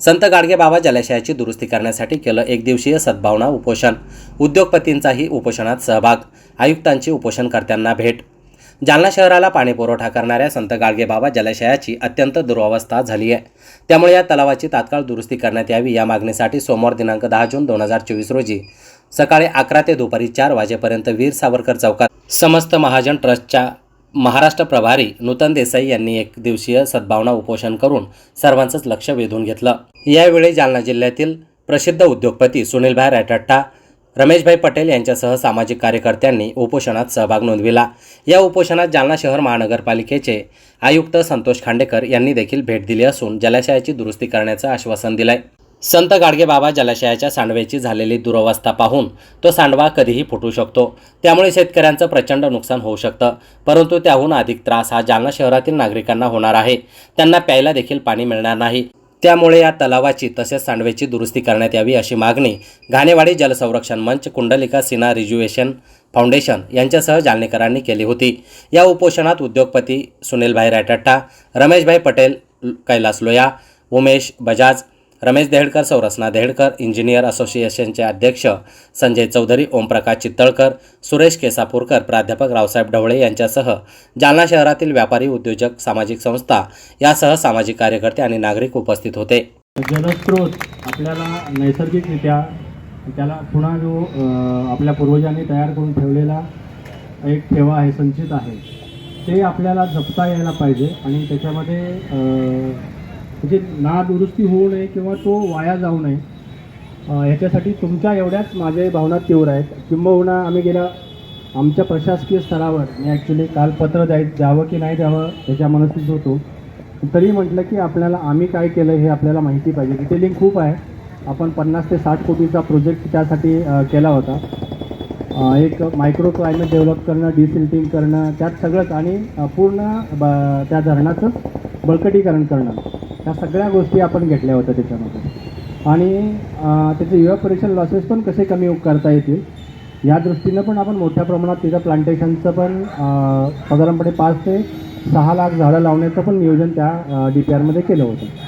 संत गाडगे बाबा जलाशयाची दुरुस्ती करण्यासाठी केलं एक दिवसीय सद्भावना उपोषण. उद्योगपतींचाही उपोषणात सहभाग. आयुक्तांची उपोषणकर्त्यांना भेट. जालना शहराला पाणीपुरवठा करणाऱ्या संत गाडगेबाबा जलाशयाची अत्यंत दुरावस्था झाली आहे. त्यामुळे या तलावाची तात्काळ दुरुस्ती करण्यात यावी या मागणीसाठी सोमवार दिनांक दहा जून दोन हजार चोवीस रोजी सकाळी अकरा ते दुपारी चार वाजेपर्यंत वीर सावरकर चौकात समस्त महाजन ट्रस्टच्या महाराष्ट्र प्रभारी नूतन देसाई यांनी एक दिवसीय सद्भावना उपोषण करून सर्वांचंच लक्ष वेधून घेतलं. यावेळी जालना जिल्ह्यातील प्रसिद्ध उद्योगपती सुनीलभाई रॅटट्टा रमेशभाई पटेल यांच्यासह सामाजिक कार्यकर्त्यांनी उपोषणात सहभाग नोंदविला. या उपोषणात जालना शहर महानगरपालिकेचे आयुक्त संतोष खांडेकर यांनी देखील भेट दिली असून जलाशयाची दुरुस्ती करण्याचं आश्वासन दिलंय. संत गाडगे बाबा जलाशयाच्या सांडव्याची झालेली दुरवस्था पाहून तो सांडवा कधीही फुटू शकतो. त्यामुळे शेतकऱ्यांचं प्रचंड नुकसान होऊ शकतं. परंतु त्याहून अधिक त्रास हा जालना शहरातील नागरिकांना होणार आहे. त्यांना प्यायला देखील पाणी मिळणार नाही. त्यामुळे या तलावाची तसेच सांडव्याची दुरुस्ती करण्यात यावी अशी मागणी घाणेवाडी जलसंरक्षण मंच कुंडलिका सिन्हा रिज्युएशन फाउंडेशन यांच्यासह जालनेकरांनी केली होती. या उपोषणात उद्योगपती सुनीलभाई रायटट्टा रमेशभाई पटेल कैलास लोया उमेश बजाज रमेश देहडकर सौरसना देहडकर इंजिनियर असोसिएशनचे अध्यक्ष संजय चौधरी ओमप्रकाश चित्तळकर सुरेश केसापूरकर प्राध्यापक रावसाहेब ढवळे यांच्यासह जालना शहरातील व्यापारी उद्योजक सामाजिक संस्था यासह सामाजिक कार्यकर्ते आणि नागरिक उपस्थित होते. जलस्रोत आपल्याला नैसर्गिकरित्या त्याला पुन्हा जो आपल्या पूर्वजांनी तयार करून ठेवलेला एक ठेवा आहे संचित आहे ते आपल्याला जपता यायला पाहिजे आणि त्याच्यामध्ये म्हणजे ना दुरुस्ती होऊ नये किंवा तो वाया जाऊ नये ह्याच्यासाठी तुमच्या एवढ्याच माझ्या भावना तीव्र आहेत. किंबहुना आम्ही गेल्या आमच्या प्रशासकीय स्तरावर. मी ॲक्च्युली काल पत्र द्याय द्यावं की नाही द्यावं त्याच्या मनस्थित होतो. तरी म्हटलं की आपल्याला आम्ही काय केलं हे आपल्याला माहिती पाहिजे. डिटेलिंग खूप आहे. आपण पन्नास ते साठ कोटीचा प्रोजेक्ट त्यासाठी केला होता. एक मायक्रो क्लायमेट डेव्हलप करणं डिसिल्टिंग करणं त्यात सगळंच आणि पूर्ण ब त्या धरणाचं बळकटीकरण करणं. ह्या सगळ्या गोष्टी आपण घेतल्या होत्या त्याच्यामध्ये. आणि अ, त्याचे इव्हॅपोरेशन लॉसेस पण कसे कमी करता येतील या दृष्टीनं पण आपण मोठ्या प्रमाणात तिथं प्लांटेशनचं पण साधारणपणे पाच ते सहा लाख झाडं लावण्याचं पण नियोजन त्या डी पी आरमध्ये केलं होतं.